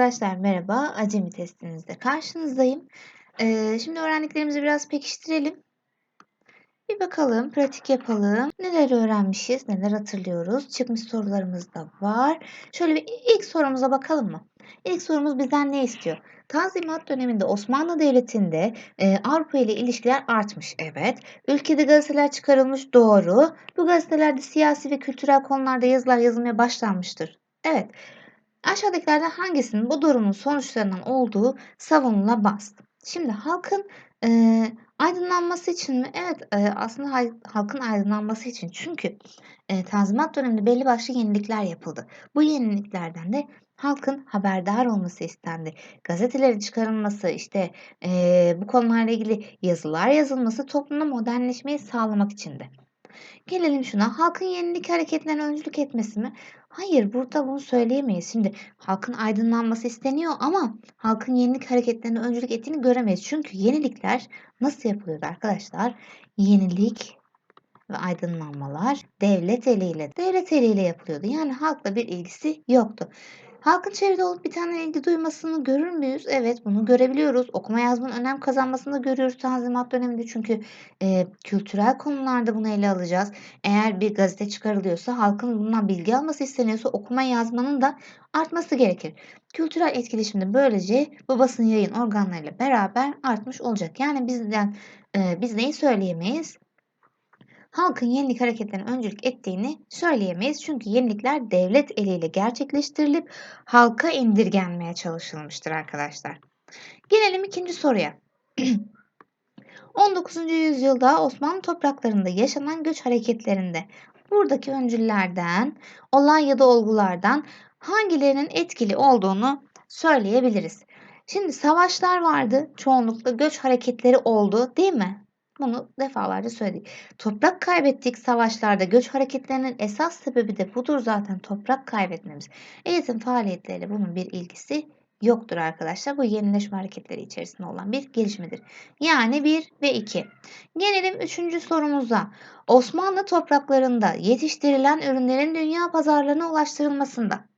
Arkadaşlar merhaba. Acemi testinizde karşınızdayım. Ee, şimdi öğrendiklerimizi biraz pekiştirelim. Bir bakalım, pratik yapalım. Neler öğrenmişiz, neler hatırlıyoruz? Çıkmış sorularımız da var. Şöyle bir ilk sorumuza bakalım mı? İlk sorumuz bizden ne istiyor? Tanzimat döneminde Osmanlı Devleti'nde e, Avrupa ile ilişkiler artmış. Evet. Ülkede gazeteler çıkarılmış. Doğru. Bu gazetelerde siyasi ve kültürel konularda yazılar yazılmaya başlanmıştır. Evet. Aşağıdakilerden hangisinin bu durumun sonuçlarından olduğu savunulamaz. Şimdi halkın e, aydınlanması için mi? Evet e, aslında halkın aydınlanması için. Çünkü e, Tanzimat döneminde belli başlı yenilikler yapıldı. Bu yeniliklerden de halkın haberdar olması istendi. Gazetelerin çıkarılması, işte e, bu konularla ilgili yazılar yazılması toplumda modernleşmeyi sağlamak içindi. Gelelim şuna. Halkın yenilik hareketlerine öncülük etmesi mi? Hayır, burada bunu söyleyemeyiz. Şimdi halkın aydınlanması isteniyor ama halkın yenilik hareketlerine öncülük ettiğini göremeyiz. Çünkü yenilikler nasıl yapılıyordu arkadaşlar? Yenilik ve aydınlanmalar devlet eliyle, devlet eliyle yapılıyordu. Yani halkla bir ilgisi yoktu. Halkın çevrede olup tane ilgi duymasını görür müyüz? Evet bunu görebiliyoruz. Okuma yazmanın önem kazanmasını da görüyoruz Tanzimat döneminde. Çünkü e, kültürel konularda bunu ele alacağız. Eğer bir gazete çıkarılıyorsa halkın bundan bilgi alması isteniyorsa okuma yazmanın da artması gerekir. Kültürel etkileşim de böylece bu basın yayın organlarıyla beraber artmış olacak. Yani bizden e, biz neyi söyleyemeyiz? Halkın yenilik hareketlerine öncülük ettiğini söyleyemeyiz. Çünkü yenilikler devlet eliyle gerçekleştirilip halka indirgenmeye çalışılmıştır arkadaşlar. Gelelim ikinci soruya. 19. yüzyılda Osmanlı topraklarında yaşanan göç hareketlerinde buradaki öncüllerden, olay ya da olgulardan hangilerinin etkili olduğunu söyleyebiliriz. Şimdi savaşlar vardı, çoğunlukla göç hareketleri oldu değil mi? Bunu defalarca söyledik. Toprak kaybettik savaşlarda. Göç hareketlerinin esas sebebi de budur zaten toprak kaybetmemiz. Eğitim faaliyetleriyle bunun bir ilgisi yoktur arkadaşlar. Bu yenileşme hareketleri içerisinde olan bir gelişmedir. Yani 1 ve 2. Gelelim 3. sorumuza. Osmanlı topraklarında yetiştirilen ürünlerin dünya pazarlarına ulaştırılmasında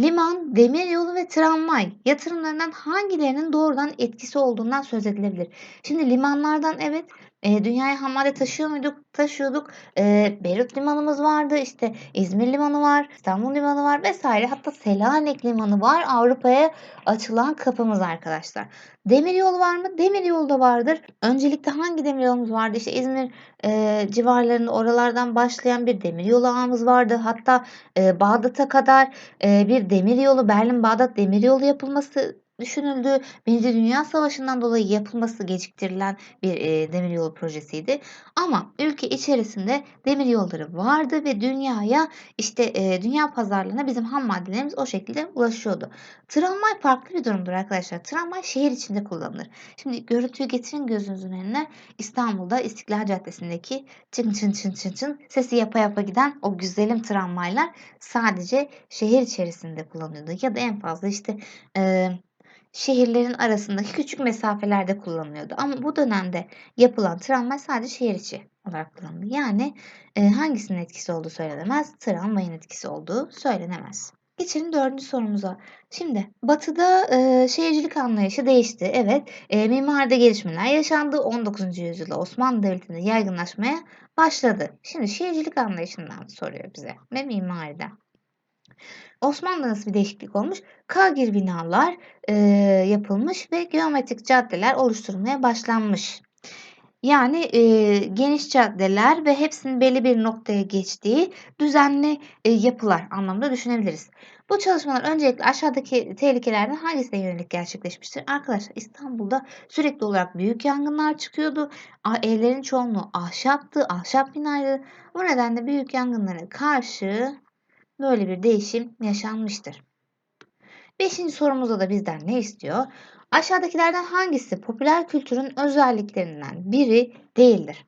liman, demiryolu ve tramvay yatırımlarından hangilerinin doğrudan etkisi olduğundan söz edilebilir. Şimdi limanlardan evet e, dünyaya ham taşıyor muyduk? Taşıyorduk. E, Beyrut limanımız vardı. işte İzmir limanı var. İstanbul limanı var vesaire. Hatta Selanik limanı var. Avrupa'ya açılan kapımız arkadaşlar. Demir yol var mı? Demir yolu da vardır. Öncelikle hangi demir yolumuz vardı? İşte İzmir e, civarlarında oralardan başlayan bir demir yolu ağımız vardı. Hatta e, Bağdat'a kadar e, bir demir yolu Berlin-Bağdat demir yolu yapılması düşünüldü. Birinci Dünya Savaşı'ndan dolayı yapılması geciktirilen bir e, demiryolu projesiydi. Ama ülke içerisinde demiryolları vardı ve dünyaya işte e, dünya pazarlarına bizim ham maddelerimiz o şekilde ulaşıyordu. Tramvay farklı bir durumdur arkadaşlar. Tramvay şehir içinde kullanılır. Şimdi görüntüyü getirin gözünüzün önüne. İstanbul'da İstiklal Caddesi'ndeki çın çın çın çın çın sesi yapa yapa giden o güzelim tramvaylar sadece şehir içerisinde kullanıyordu. Ya da en fazla işte e, şehirlerin arasındaki küçük mesafelerde kullanılıyordu. Ama bu dönemde yapılan tramvay sadece şehir içi olarak kullanıldı. Yani e, hangisinin etkisi olduğu söylenemez, tramvayın etkisi olduğu söylenemez. Geçelim dördüncü sorumuza. Şimdi batıda e, şehircilik anlayışı değişti. Evet, e, mimaride gelişmeler yaşandı. 19. yüzyılda Osmanlı Devleti'nde yaygınlaşmaya başladı. Şimdi şehircilik anlayışından soruyor bize ve mimariden. Osmanlı'da nasıl bir değişiklik olmuş? Kagir binalar e, yapılmış ve geometrik caddeler oluşturulmaya başlanmış. Yani e, geniş caddeler ve hepsinin belli bir noktaya geçtiği düzenli e, yapılar anlamında düşünebiliriz. Bu çalışmalar öncelikle aşağıdaki tehlikelerden hangisine yönelik gerçekleşmiştir? Arkadaşlar İstanbul'da sürekli olarak büyük yangınlar çıkıyordu. Evlerin çoğunluğu ahşaptı, ahşap binaydı. Bu nedenle büyük yangınlara karşı böyle bir değişim yaşanmıştır. Beşinci sorumuzda da bizden ne istiyor? Aşağıdakilerden hangisi popüler kültürün özelliklerinden biri değildir?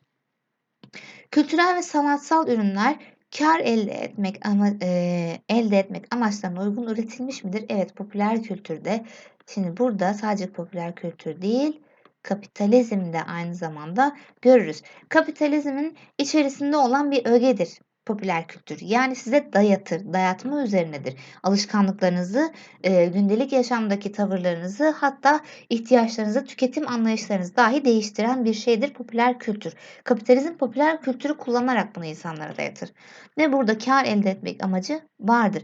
Kültürel ve sanatsal ürünler kar elde etmek ama, e, elde etmek amaçlarına uygun üretilmiş midir? Evet, popüler kültürde. Şimdi burada sadece popüler kültür değil, kapitalizm de aynı zamanda görürüz. Kapitalizmin içerisinde olan bir ögedir popüler kültür. Yani size dayatır, dayatma üzerinedir. Alışkanlıklarınızı, e, gündelik yaşamdaki tavırlarınızı hatta ihtiyaçlarınızı, tüketim anlayışlarınızı dahi değiştiren bir şeydir popüler kültür. Kapitalizm popüler kültürü kullanarak bunu insanlara dayatır. Ve burada kar elde etmek amacı vardır.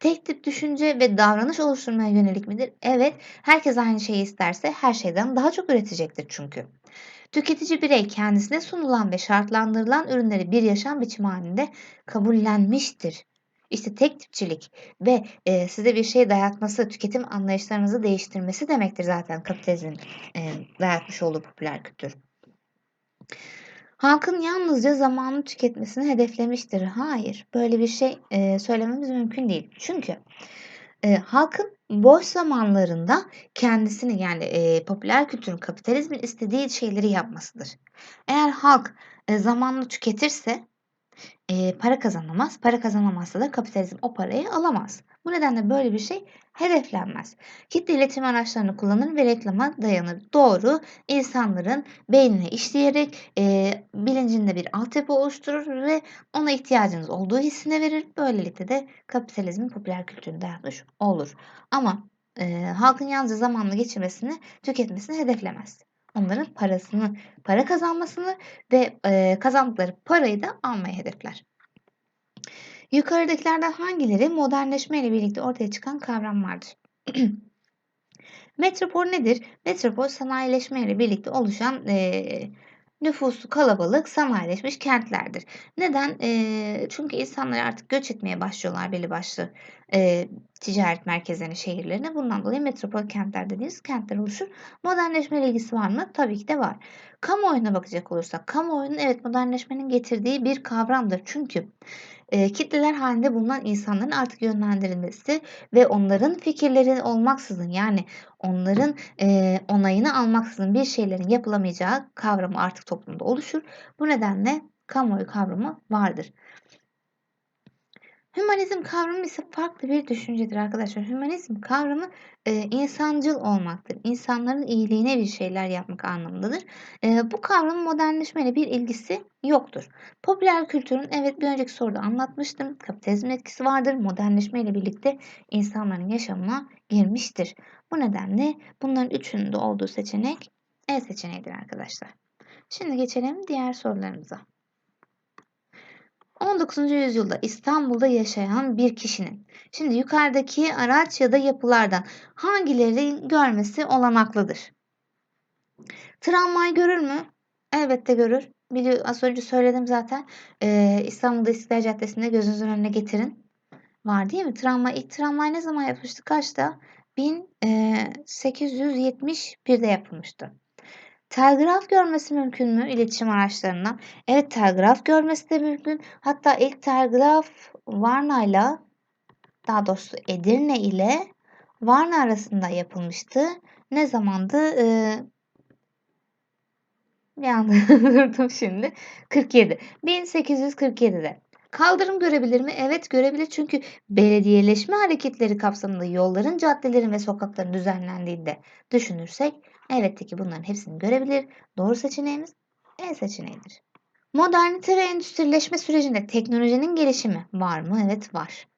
Tek tip düşünce ve davranış oluşturmaya yönelik midir? Evet. Herkes aynı şeyi isterse her şeyden daha çok üretecektir çünkü. Tüketici birey kendisine sunulan ve şartlandırılan ürünleri bir yaşam biçimi halinde kabullenmiştir. İşte tek tipçilik ve e, size bir şey dayatması, tüketim anlayışlarınızı değiştirmesi demektir zaten kapitalizmin e, dayatmış olduğu popüler kültür. Halkın yalnızca zamanını tüketmesini hedeflemiştir. Hayır, böyle bir şey e, söylememiz mümkün değil. Çünkü e, halkın boş zamanlarında kendisini yani e, popüler kültürün kapitalizmin istediği şeyleri yapmasıdır. Eğer halk e, zamanını tüketirse e, para kazanamaz. Para kazanamazsa da kapitalizm o parayı alamaz. Bu nedenle böyle bir şey hedeflenmez. Kitle iletişim araçlarını kullanır ve reklama dayanır. Doğru, insanların beynine işleyerek e, bilincinde bir altyapı oluşturur ve ona ihtiyacınız olduğu hissine verir. Böylelikle de kapitalizmin popüler kültürünü dayatmış olur. Ama e, halkın yalnızca zamanla geçirmesini, tüketmesini hedeflemez. Onların parasını, para kazanmasını ve e, kazandıkları parayı da almayı hedefler. Yukarıdakilerden hangileri modernleşme ile birlikte ortaya çıkan kavramlardır? Metropol nedir? Metropol sanayileşme ile birlikte oluşan e, nüfusu kalabalık, sanayileşmiş kentlerdir. Neden? E, çünkü insanlar artık göç etmeye başlıyorlar belli başlı e, ticaret merkezlerine, şehirlerine. Bundan dolayı metropol kentler dediğimiz kentler oluşur. Modernleşme ile ilgisi var mı? Tabii ki de var. Kamuoyuna bakacak olursak, kamuoyunun evet modernleşmenin getirdiği bir kavramdır. Çünkü e, kitleler halinde bulunan insanların artık yönlendirilmesi ve onların fikirleri olmaksızın yani onların e, onayını almaksızın bir şeylerin yapılamayacağı kavramı artık toplumda oluşur. Bu nedenle kamuoyu kavramı vardır. Hümanizm kavramı ise farklı bir düşüncedir arkadaşlar. Hümanizm kavramı e, insancıl olmaktır. İnsanların iyiliğine bir şeyler yapmak anlamındadır. E, bu kavramın modernleşmeyle bir ilgisi yoktur. Popüler kültürün evet bir önceki soruda anlatmıştım. Kapitalizmin etkisi vardır. Modernleşmeyle birlikte insanların yaşamına girmiştir. Bu nedenle bunların üçünün de olduğu seçenek E seçeneğidir arkadaşlar. Şimdi geçelim diğer sorularımıza. 19. yüzyılda İstanbul'da yaşayan bir kişinin şimdi yukarıdaki araç ya da yapılardan hangileri görmesi olanaklıdır? Tramvay görür mü? Elbette görür. Biliyor, az önce söyledim zaten. Ee, İstanbul'da İstiklal Caddesi'nde gözünüzün önüne getirin. Var değil mi? Tramvay. İlk tramvay ne zaman yapılmıştı? Kaçta? 1871'de yapılmıştı. Telgraf görmesi mümkün mü iletişim araçlarından? Evet telgraf görmesi de mümkün. Hatta ilk telgraf Varna ile daha doğrusu Edirne ile Varna arasında yapılmıştı. Ne zamandı? Ee, bir anda durdum şimdi. 47. 1847'de. Kaldırım görebilir mi? Evet görebilir çünkü belediyeleşme hareketleri kapsamında yolların, caddelerin ve sokakların düzenlendiğinde düşünürsek elbette ki bunların hepsini görebilir. Doğru seçeneğimiz E seçeneğidir. Modernite ve endüstrileşme sürecinde teknolojinin gelişimi var mı? Evet var.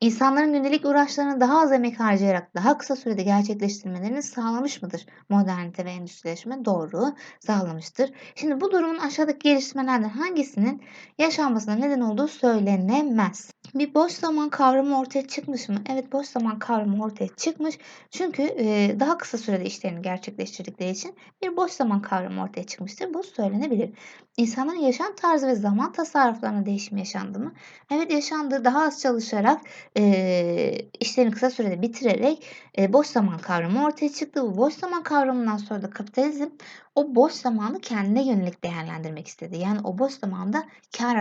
İnsanların gündelik uğraşlarını daha az emek harcayarak daha kısa sürede gerçekleştirmelerini sağlamış mıdır? Modernite ve endüstrileşme doğru sağlamıştır. Şimdi bu durumun aşağıdaki geliştirmelerden hangisinin yaşanmasına neden olduğu söylenemez. Bir boş zaman kavramı ortaya çıkmış mı? Evet boş zaman kavramı ortaya çıkmış. Çünkü e, daha kısa sürede işlerini gerçekleştirdikleri için bir boş zaman kavramı ortaya çıkmıştır. Bu söylenebilir. İnsanların yaşam tarzı ve zaman tasarruflarına değişim yaşandı mı? Evet yaşandı. Daha az çalışarak e, işlerini kısa sürede bitirerek e, boş zaman kavramı ortaya çıktı. Bu boş zaman kavramından sonra da kapitalizm o boş zamanı kendine yönelik değerlendirmek istedi. Yani o boş zamanda kar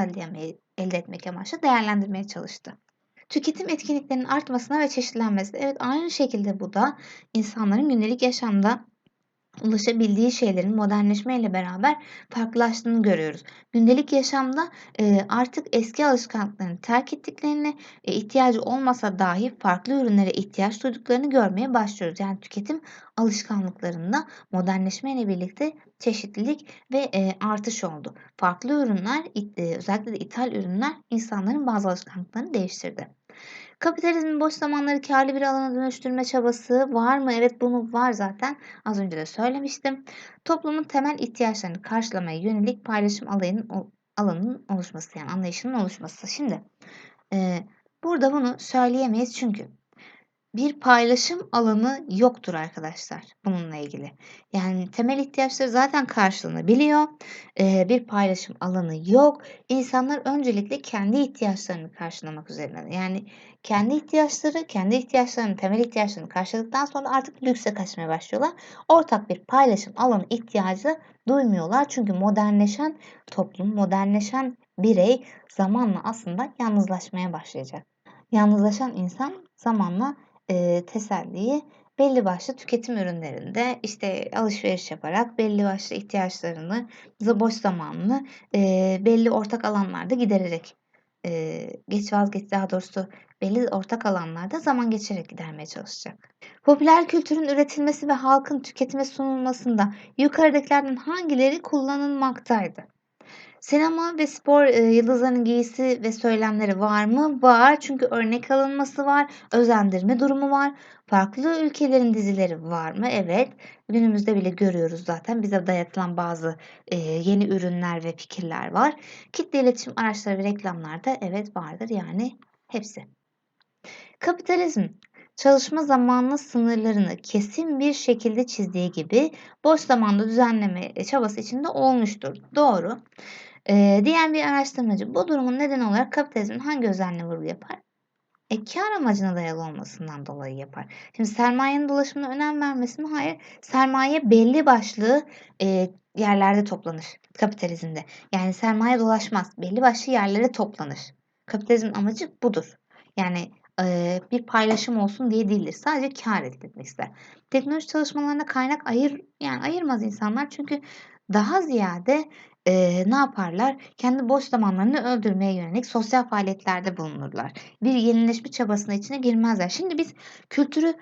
elde, etmek amaçlı değerlendirmeye çalıştı. Tüketim etkinliklerinin artmasına ve çeşitlenmesi. Evet aynı şekilde bu da insanların gündelik yaşamda ulaşabildiği şeylerin modernleşmeyle beraber farklılaştığını görüyoruz. Gündelik yaşamda e, artık eski alışkanlıklarını terk ettiklerini, e, ihtiyacı olmasa dahi farklı ürünlere ihtiyaç duyduklarını görmeye başlıyoruz. Yani tüketim alışkanlıklarında modernleşmeyle birlikte çeşitlilik ve e, artış oldu. Farklı ürünler, özellikle de ithal ürünler insanların bazı alışkanlıklarını değiştirdi. Kapitalizmin boş zamanları karlı bir alana dönüştürme çabası var mı? Evet bunu var zaten. Az önce de söylemiştim. Toplumun temel ihtiyaçlarını karşılamaya yönelik paylaşım alanının, alanının oluşması yani anlayışının oluşması. Şimdi e, burada bunu söyleyemeyiz çünkü bir paylaşım alanı yoktur arkadaşlar bununla ilgili. Yani temel ihtiyaçları zaten karşılanabiliyor. Ee, bir paylaşım alanı yok. İnsanlar öncelikle kendi ihtiyaçlarını karşılamak üzerine. Yani kendi ihtiyaçları, kendi ihtiyaçlarını, temel ihtiyaçlarını karşıladıktan sonra artık lükse kaçmaya başlıyorlar. Ortak bir paylaşım alanı ihtiyacı duymuyorlar. Çünkü modernleşen toplum, modernleşen birey zamanla aslında yalnızlaşmaya başlayacak. Yalnızlaşan insan zamanla e, teselliyi belli başlı tüketim ürünlerinde işte alışveriş yaparak belli başlı ihtiyaçlarını, boş zamanını e, belli ortak alanlarda gidererek e, geç vazgeç daha doğrusu belli ortak alanlarda zaman geçirerek gidermeye çalışacak. Popüler kültürün üretilmesi ve halkın tüketime sunulmasında yukarıdakilerden hangileri kullanılmaktaydı? Sinema ve spor e, yıldızlarının giysi ve söylemleri var mı? Var. Çünkü örnek alınması var. Özendirme durumu var. Farklı ülkelerin dizileri var mı? Evet. Günümüzde bile görüyoruz zaten. Bize dayatılan bazı e, yeni ürünler ve fikirler var. Kitle iletişim araçları ve reklamlarda evet vardır. Yani hepsi. Kapitalizm çalışma zamanı sınırlarını kesin bir şekilde çizdiği gibi boş zamanda düzenleme çabası içinde olmuştur. Doğru. Ee, diğer bir araştırmacı bu durumun neden olarak kapitalizmin hangi özelliğine vurgu yapar? E, kar amacına dayalı olmasından dolayı yapar. Şimdi sermayenin dolaşımına önem vermesi mi? Hayır. Sermaye belli başlı e, yerlerde toplanır kapitalizmde. Yani sermaye dolaşmaz. Belli başlı yerlere toplanır. Kapitalizmin amacı budur. Yani e, bir paylaşım olsun diye değildir. Sadece kar elde etmek ister. Teknoloji çalışmalarına kaynak ayır yani ayırmaz insanlar çünkü daha ziyade e, ne yaparlar? Kendi boş zamanlarını öldürmeye yönelik sosyal faaliyetlerde bulunurlar. Bir yenileşme çabasına içine girmezler. Şimdi biz kültürü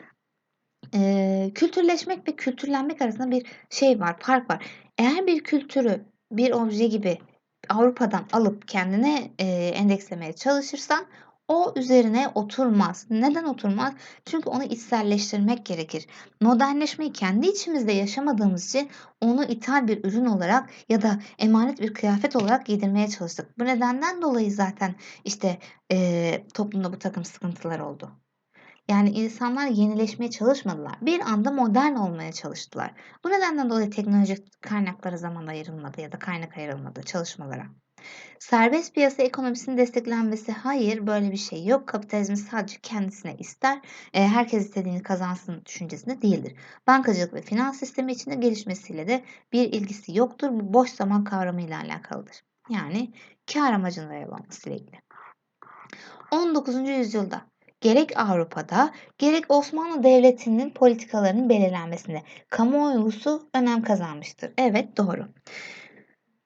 e, kültürleşmek ve kültürlenmek arasında bir şey var, fark var. Eğer bir kültürü bir obje gibi Avrupa'dan alıp kendine e, endekslemeye çalışırsan o üzerine oturmaz. Neden oturmaz? Çünkü onu içselleştirmek gerekir. Modernleşmeyi kendi içimizde yaşamadığımız için onu ithal bir ürün olarak ya da emanet bir kıyafet olarak giydirmeye çalıştık. Bu nedenden dolayı zaten işte e, toplumda bu takım sıkıntılar oldu. Yani insanlar yenileşmeye çalışmadılar. Bir anda modern olmaya çalıştılar. Bu nedenden dolayı teknolojik kaynaklara zaman ayrılmadı ya da kaynak ayrılmadı çalışmalara. Serbest piyasa ekonomisinin desteklenmesi hayır böyle bir şey yok. Kapitalizm sadece kendisine ister. E, herkes istediğini kazansın düşüncesinde değildir. Bankacılık ve finans sistemi içinde gelişmesiyle de bir ilgisi yoktur. Bu boş zaman kavramı ile alakalıdır. Yani kar amacına dayalı olmasıyla ilgili. 19. yüzyılda gerek Avrupa'da gerek Osmanlı Devleti'nin politikalarının belirlenmesinde kamuoyusu önem kazanmıştır. Evet doğru.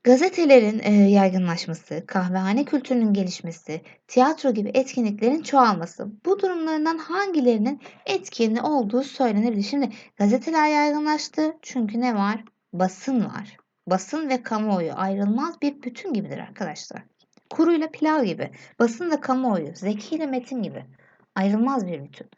Gazetelerin e, yaygınlaşması, kahvehane kültürünün gelişmesi, tiyatro gibi etkinliklerin çoğalması bu durumlarından hangilerinin etkinli olduğu söylenebilir. Şimdi gazeteler yaygınlaştı çünkü ne var? Basın var. Basın ve kamuoyu ayrılmaz bir bütün gibidir arkadaşlar. Kuruyla pilav gibi. Basın ve kamuoyu, zeki ile metin gibi. Ayrılmaz bir bütün.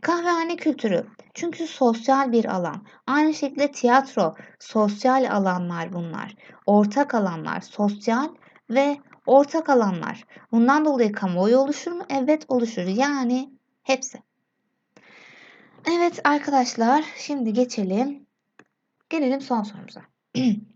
Kahvehane kültürü. Çünkü sosyal bir alan. Aynı şekilde tiyatro, sosyal alanlar bunlar. Ortak alanlar, sosyal ve ortak alanlar. Bundan dolayı kamuoyu oluşur mu? Evet oluşur. Yani hepsi. Evet arkadaşlar şimdi geçelim. Gelelim son sorumuza.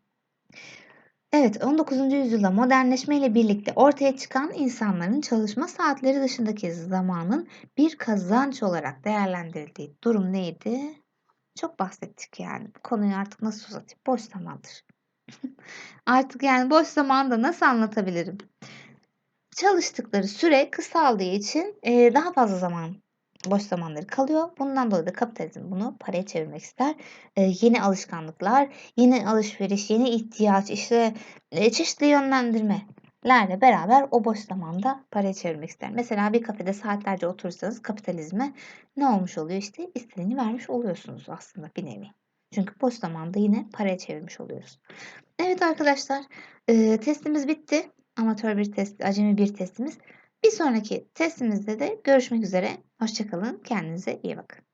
Evet, 19. yüzyılda modernleşme ile birlikte ortaya çıkan insanların çalışma saatleri dışındaki zamanın bir kazanç olarak değerlendirildiği durum neydi? Çok bahsettik yani. Bu konuyu artık nasıl uzatayım? Boş zamandır. artık yani boş zamanda nasıl anlatabilirim? Çalıştıkları süre kısaldığı için daha fazla zaman boş zamanları kalıyor. Bundan dolayı da kapitalizm bunu paraya çevirmek ister. Ee, yeni alışkanlıklar, yeni alışveriş, yeni ihtiyaç, işte e, çeşitli yönlendirmelerle beraber o boş zamanda paraya çevirmek ister. Mesela bir kafede saatlerce oturursanız kapitalizme ne olmuş oluyor? İşte istediğini vermiş oluyorsunuz aslında bir nevi. Çünkü boş zamanda yine paraya çevirmiş oluyoruz. Evet arkadaşlar, eee, testimiz bitti. Amatör bir test, acemi bir testimiz. Bir sonraki testimizde de görüşmek üzere. Hoşça kalın. Kendinize iyi bakın.